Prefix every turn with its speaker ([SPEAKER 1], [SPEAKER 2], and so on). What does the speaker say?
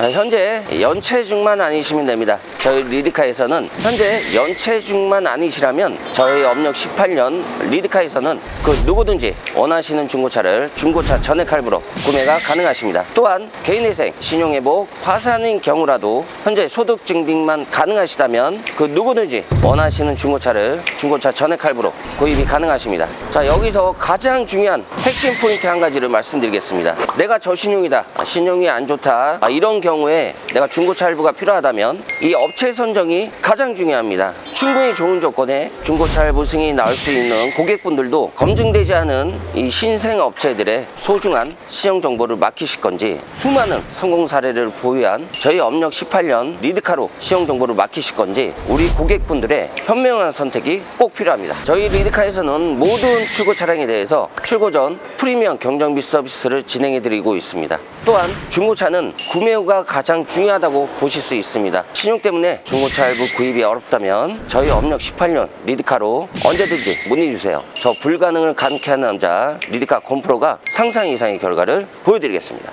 [SPEAKER 1] 아, 현재 연체중만 아니시면 됩니다. 저희 리드카에서는 현재 연체 중만 아니시라면 저희 업력 18년 리드카에서는 그 누구든지 원하시는 중고차를 중고차 전액 할부로 구매가 가능하십니다. 또한 개인회생, 신용회복, 파산인 경우라도 현재 소득 증빙만 가능하시다면 그 누구든지 원하시는 중고차를 중고차 전액 할부로 구입이 가능하십니다. 자 여기서 가장 중요한 핵심 포인트 한 가지를 말씀드리겠습니다. 내가 저신용이다, 아, 신용이 안 좋다 아, 이런 경우에 내가 중고차 할부가 필요하다면 이 업체 선정이 가장 중요합니다. 충분히 좋은 조건에 중고차 할부 승인이 나올 수 있는 고객분들도 검증되지 않은 이 신생 업체들의 소중한 시형 정보를 맡기실 건지 수많은 성공 사례를 보유한 저희 업력 18년 리드카로 시형 정보를 맡기실 건지 우리 고객분들의 현명한 선택이 꼭 필요합니다. 저희 리드카에서는 모든 출고 차량에 대해서 출고 전 프리미엄 경정비 서비스를 진행해 드리고 있습니다. 또한 중고차는 구매 후가 가장 중요하다고 보실 수 있습니다. 신용 때문에 중고차 할부 구입이 어렵다면 저희 업력 18년 리드카로 언제든지 문의 주세요. 저 불가능을 가능케 하는 남자 리드카 곰프로가 상상 이상의 결과를 보여드리겠습니다.